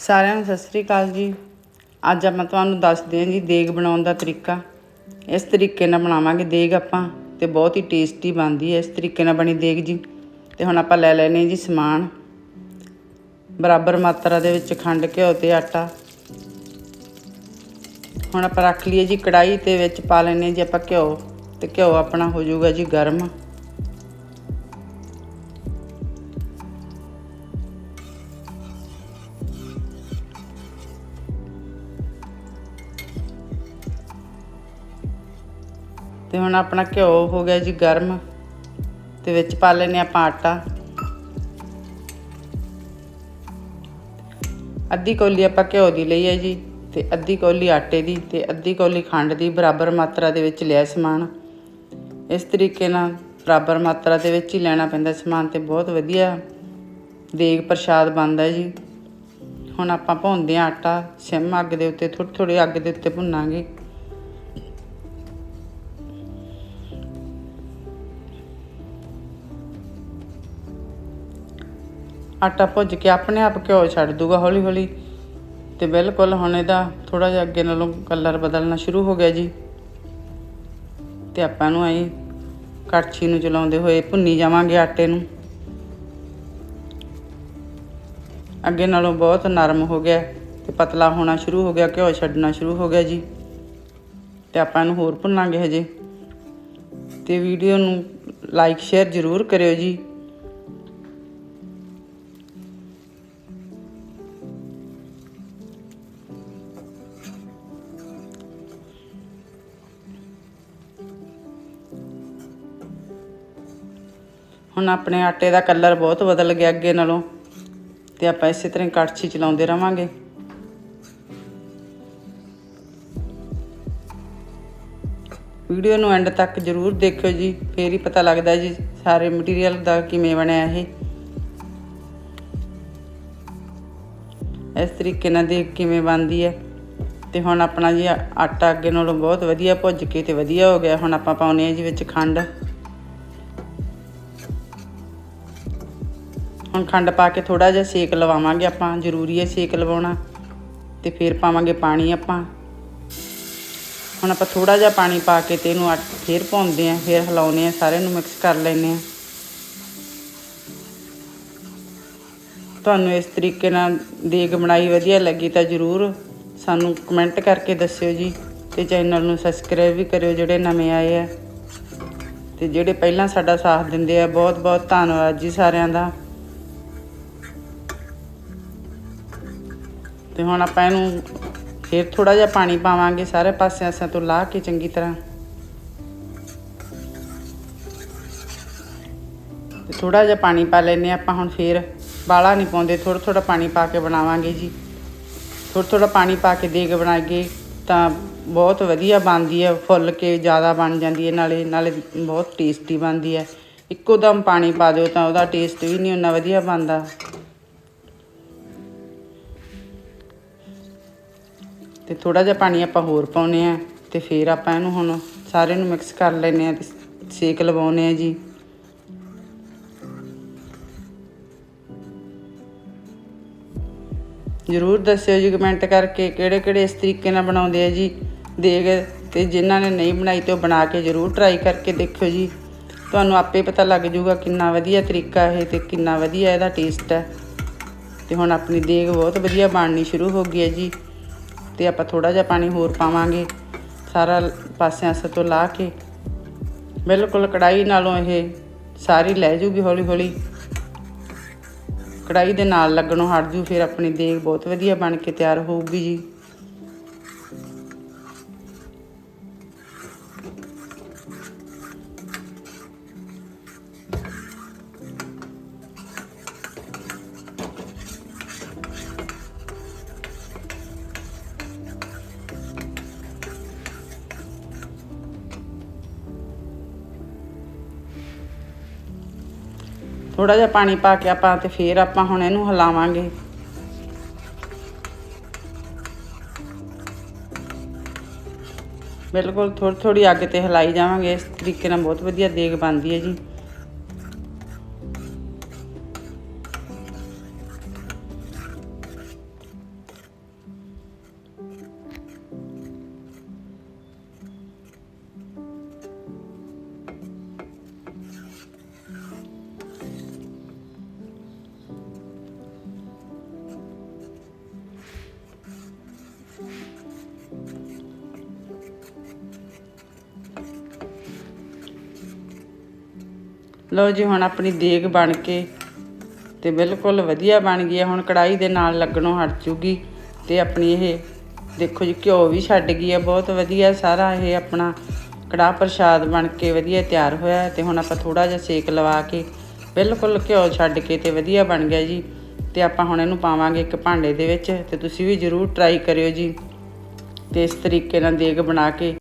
ਸਾਰਿਆਂ ਨੂੰ ਸਤਿ ਸ੍ਰੀ ਅਕਾਲ ਜੀ। ਅੱਜ ਆਪਾਂ ਤੁਹਾਨੂੰ ਦੱਸਦੇ ਹਾਂ ਜੀ ਦੇਗ ਬਣਾਉਣ ਦਾ ਤਰੀਕਾ। ਇਸ ਤਰੀਕੇ ਨਾਲ ਬਣਾਵਾਂਗੇ ਦੇਗ ਆਪਾਂ ਤੇ ਬਹੁਤ ਹੀ ਟੇਸਟੀ ਬਣਦੀ ਹੈ ਇਸ ਤਰੀਕੇ ਨਾਲ ਬਣੀ ਦੇਗ ਜੀ। ਤੇ ਹੁਣ ਆਪਾਂ ਲੈ ਲੈਨੇ ਜੀ ਸਮਾਨ। ਬਰਾਬਰ ਮਾਤਰਾ ਦੇ ਵਿੱਚ ਖੰਡ, ਘਿਓ ਤੇ ਆਟਾ। ਹੁਣ ਆਪਾਂ ਰੱਖ ਲਈਏ ਜੀ ਕੜਾਈ ਤੇ ਵਿੱਚ ਪਾ ਲੈਨੇ ਜੀ ਆਪਾਂ ਘਿਓ। ਤੇ ਘਿਓ ਆਪਣਾ ਹੋ ਜਾਊਗਾ ਜੀ ਗਰਮ। ਤੇ ਹੁਣ ਆਪਣਾ ਘਿਓ ਹੋ ਗਿਆ ਜੀ ਗਰਮ ਤੇ ਵਿੱਚ ਪਾ ਲੈਨੇ ਆਪਾਂ ਆਟਾ। ਅੱਧੀ ਕੌਲੀ ਆਪਾਂ ਘਿਓ ਦੀ ਲਈ ਹੈ ਜੀ ਤੇ ਅੱਧੀ ਕੌਲੀ ਆਟੇ ਦੀ ਤੇ ਅੱਧੀ ਕੌਲੀ ਖੰਡ ਦੀ ਬਰਾਬਰ ਮਾਤਰਾ ਦੇ ਵਿੱਚ ਲਿਆ ਸਮਾਨ। ਇਸ ਤਰੀਕੇ ਨਾਲ ਬਰਾਬਰ ਮਾਤਰਾ ਦੇ ਵਿੱਚ ਹੀ ਲੈਣਾ ਪੈਂਦਾ ਸਮਾਨ ਤੇ ਬਹੁਤ ਵਧੀਆ ਦੇਗ ਪ੍ਰਸ਼ਾਦ ਬਣਦਾ ਜੀ। ਹੁਣ ਆਪਾਂ ਭੁੰਨਦੇ ਹਾਂ ਆਟਾ, ਸਿਮ ਅੱਗ ਦੇ ਉੱਤੇ ਥੋੜੀ ਥੋੜੀ ਅੱਗ ਦੇ ਉੱਤੇ ਭੁੰਨਾਂਗੇ। ਆਟਾ ਭੁੱਜ ਕੇ ਆਪਣੇ ਆਪ ਘਿਓ ਛੱਡ ਦੂਗਾ ਹੌਲੀ ਹੌਲੀ। ਤੇ ਬਿਲਕੁਲ ਹੁਣ ਇਹਦਾ ਥੋੜਾ ਜਿਹਾ ਅੱਗੇ ਨਾਲੋਂ ਕਲਰ ਬਦਲਣਾ ਸ਼ੁਰੂ ਹੋ ਗਿਆ ਜੀ। ਤੇ ਆਪਾਂ ਨੂੰ ਐਂ ਕੜਛੀ ਨੂੰ ਚਲਾਉਂਦੇ ਹੋਏ ਭੁੰਨੀ ਜਾਵਾਂਗੇ ਆਟੇ ਨੂੰ। ਅੱਗੇ ਨਾਲੋਂ ਬਹੁਤ ਨਰਮ ਹੋ ਗਿਆ ਤੇ ਪਤਲਾ ਹੋਣਾ ਸ਼ੁਰੂ ਹੋ ਗਿਆ, ਘਿਓ ਛੱਡਣਾ ਸ਼ੁਰੂ ਹੋ ਗਿਆ ਜੀ। ਤੇ ਆਪਾਂ ਇਹਨੂੰ ਹੋਰ ਭੁੰਨਾਂਗੇ ਹਜੇ। ਤੇ ਵੀਡੀਓ ਨੂੰ ਲਾਈਕ ਸ਼ੇਅਰ ਜ਼ਰੂਰ ਕਰਿਓ ਜੀ। ਹੁਣ ਆਪਣੇ ਆਟੇ ਦਾ ਕਲਰ ਬਹੁਤ ਬਦਲ ਗਿਆ ਅੱਗੇ ਨਾਲੋਂ, ਤੇ ਆਪਾਂ ਇਸੇ ਤਰ੍ਹਾਂ ਹੀ ਕੜਛੀ ਚਲਾਉਂਦੇ ਰਵਾਂਗੇ। ਵੀਡੀਓ ਨੂੰ ਐਂਡ ਤੱਕ ਜਰੂਰ ਦੇਖਿਓ ਜੀ, ਫੇਰ ਹੀ ਪਤਾ ਲੱਗਦਾ ਜੀ ਸਾਰੇ ਮਟੀਰੀਅਲ ਦਾ ਕਿਵੇਂ ਬਣਿਆ ਇਹ। ਇਸ ਤਰੀਕੇ ਨਾਲ ਦੇਖ ਕਿਵੇਂ ਬਣਦੀ ਹੈ। ਤੇ ਹੁਣ ਆਪਣਾ ਜੀ ਆਟਾ ਅੱਗੇ ਨਾਲੋਂ ਬਹੁਤ ਵਧੀਆ ਭੁੱਜ ਕੇ ਤੇ ਵਧੀਆ ਹੋ ਗਿਆ, ਹੁਣ ਆਪਾਂ ਪਾਉਨੇ ਆ ਜੀ ਵਿੱਚ ਖੰਡ। ਹੁਣ ਖੰਡ ਪਾ ਕੇ ਥੋੜਾ ਜਿਹਾ ਸੇਕ ਲਵਾਵਾਂਗੇ ਆਪਾਂ, ਜ਼ਰੂਰੀ ਹੈ ਸੇਕ ਲਵਾਉਣਾ। ਤੇ ਫਿਰ ਪਾਵਾਂਗੇ ਪਾਣੀ ਆਪਾਂ। ਹੁਣ ਆਪਾਂ ਥੋੜਾ ਜਿਹਾ ਪਾਣੀ ਪਾ ਕੇ ਤੇ ਇਹਨੂੰ ਆਟ- ਫਿਰ ਭੁੰਨਦੇ ਆਂ ਫਿਰ ਹਿਲਾਉਂਦੇ ਆਂ ਸਾਰੇ ਨੂੰ ਮਿਕਸ ਕਰ ਲੈਂਦੇ ਆਂ ਤੁਹਾਨੂੰ ਇਸ ਤਰੀਕੇ ਨਾਲ ਦੇਗ ਬਣਾਈ ਵਧੀਆ ਲੱਗੀ ਤਾਂ ਜ਼ਰੂਰ ਸਾਨੂੰ ਕਮੈਂਟ ਕਰਕੇ ਦੱਸਿਓ ਜੀ, ਤੇ ਚੈਨਲ ਨੂੰ ਸਬਸਕ੍ਰਾਈਬ ਵੀ ਕਰਿਓ ਜਿਹੜੇ ਨਵੇਂ ਆਏ ਆ। ਤੇ ਜਿਹੜੇ ਪਹਿਲਾਂ ਸਾਡਾ ਸਾਥ ਦਿੰਦੇ ਆ ਬਹੁਤ ਬਹੁਤ ਧੰਨਵਾਦ ਜੀ ਸਾਰਿਆਂ ਦਾ। ਤੇ ਹੁਣ ਆਪਾਂ ਇਹਨੂੰ ਫਿਰ ਥੋੜਾ ਜਿਹਾ ਪਾਣੀ ਪਾਵਾਂਗੇ ਸਾਰੇ ਪਾਸਿਆਂ ਸਾਂ ਤੋਂ ਲਾਹ ਕੇ ਚੰਗੀ ਤਰ੍ਹਾਂ। ਤੇ ਥੋੜਾ ਜਿਹਾ ਪਾਣੀ ਪਾ ਲੈਨੇ ਆਪਾਂ ਹੁਣ ਫੇਰ। ਬਾਲਾ ਨਹੀਂ ਪਾਉਂਦੇ ਥੋੜਾ ਥੋੜਾ ਪਾਣੀ ਪਾ ਕੇ ਬਣਾਵਾਂਗੇ ਜੀ। ਥੋੜਾ ਥੋੜਾ ਪਾਣੀ ਪਾ ਕੇ ਦੇਗ ਬਣਾਈਏ ਤਾਂ ਬਹੁਤ ਵਧੀਆ ਬਣਦੀ ਹੈ, ਫੁੱਲ ਕੇ ਜ਼ਿਆਦਾ ਬਣ ਜਾਂਦੀ ਹੈ, ਨਾਲੇ ਨਾਲੇ ਬਹੁਤ ਟੇਸਟੀ ਬਣਦੀ ਹੈ। ਇੱਕੋ ਦਮ ਪਾਣੀ ਪਾ ਦਿਓ ਤਾਂ ਉਹਦਾ ਟੇਸਟ ਵੀ ਨਹੀਂ ਉਨਾ ਵਧੀਆ ਬਣਦਾ। ਤੇ ਥੋੜਾ ਜਿਹਾ ਪਾਣੀ ਆਪਾਂ ਹੋਰ ਪਾਉਨੇ ਆ ਤੇ ਫਿਰ ਆਪਾਂ ਇਹਨੂੰ ਹੁਣ ਸਾਰੇ ਨੂੰ ਮਿਕਸ ਕਰ ਲੈਨੇ ਆ ਤੇ ਸੇਕ ਲਵਾਉਨੇ ਆ ਜੀ। ਜ਼ਰੂਰ ਦੱਸਿਓ ਜੀ ਕਮੈਂਟ ਕਰਕੇ ਕਿਹੜੇ ਕਿਹੜੇ ਇਸ ਤਰੀਕੇ ਨਾਲ ਬਣਾਉਂਦੇ ਆ ਜੀ। ਦੇਗ ਤੇ ਜਿਨ੍ਹਾਂ ਨੇ ਨਹੀਂ ਬਣਾਈ ਤੇ ਉਹ ਬਣਾ ਕੇ ਜ਼ਰੂਰ ਟਰਾਈ ਕਰਕੇ ਦੇਖਿਓ ਜੀ। ਤੁਹਾਨੂੰ ਆਪੇ ਪਤਾ ਲੱਗ ਜਾਊਗਾ ਕਿੰਨਾ ਵਧੀਆ ਤਰੀਕਾ ਇਹ ਤੇ ਕਿੰਨਾ ਵਧੀਆ ਇਹਦਾ ਟੇਸਟ ਹੈ। ਤੇ ਹੁਣ ਆਪਣੀ ਦੇਗ ਬਹੁਤ ਵਧੀਆ ਬਣਨੀ ਸ਼ੁਰੂ ਹੋ ਗਈ ਹੈ ਜੀ। ਤੇ ਆਪਾਂ ਥੋੜਾ ਜਿਹਾ ਪਾਣੀ ਹੋਰ ਪਾਵਾਂਗੇ ਸਾਰਾ ਪਾਸਿਆਂ ਤੋਂ ਲਾ ਕੇ। ਬਿਲਕੁਲ ਕੜਾਈ ਨਾਲੋਂ ਇਹ ਸਾਰੀ ਲੈ ਜੂਗੀ ਹੌਲੀ ਹੌਲੀ। ਕੜਾਈ ਦੇ ਨਾਲ ਲੱਗਣੋਂ ਹਟ ਜੂ, ਫਿਰ ਆਪਣੀ ਦੇਗ ਬਹੁਤ ਵਧੀਆ ਬਣ ਕੇ ਤਿਆਰ ਹੋਊਗੀ ਜੀ। ਥੋੜਾ ਜਿਹਾ ਪਾਣੀ ਪਾ ਕੇ ਆਪਾਂ ਤੇ ਫਿਰ ਆਪਾਂ ਹੁਣ ਇਹਨੂੰ ਹਿਲਾਵਾਂਗੇ। ਬਿਲਕੁਲ ਥੋੜੀ ਥੋੜੀ ਅੱਗ ਤੇ ਹਿਲਾਈ ਜਾਵਾਂਗੇ। ਇਸ ਤਰੀਕੇ ਨਾਲ ਬਹੁਤ ਵਧੀਆ ਦੇਗ ਬਣਦੀ ਹੈ ਜੀ। ਲਓ ਜੀ, ਹੁਣ ਆਪਣੀ ਦੇਗ ਬਣ ਕੇ ਤੇ ਬਿਲਕੁਲ ਵਧੀਆ ਬਣ ਗਈ ਹੈ। ਹੁਣ ਕੜਾਈ ਦੇ ਨਾਲ ਲੱਗਣੋਂ ਹਟ ਜੂਗੀ ਤੇ ਆਪਣੀ ਇਹ ਦੇਖੋ ਜੀ, ਘਿਓ ਵੀ ਛੱਡ ਗਈ ਹੈ। ਬਹੁਤ ਵਧੀਆ ਸਾਰਾ ਇਹ ਆਪਣਾ ਕੜਾਹ ਪ੍ਰਸ਼ਾਦ ਬਣ ਕੇ ਵਧੀਆ ਤਿਆਰ ਹੋਇਆ ਹੈ ਤੇ ਹੁਣ ਆਪਾਂ ਥੋੜਾ ਜਿਹਾ ਸੇਕ ਲਵਾ ਕੇ ਬਿਲਕੁਲ ਘਿਓ ਛੱਡ ਕੇ ਤੇ ਵਧੀਆ ਬਣ ਗਿਆ ਜੀ। ਤੇ ਆਪਾਂ ਹੁਣ ਇਹਨੂੰ ਪਾਵਾਂਗੇ ਇੱਕ ਭਾਂਡੇ ਦੇ ਵਿੱਚ ਤੇ ਤੁਸੀਂ ਵੀ ਜਰੂਰ ਟਰਾਈ ਕਰਿਓ ਜੀ। ਤੇ ਇਸ ਤਰੀਕੇ ਨਾਲ ਦੇਗ ਬਣਾ ਕੇ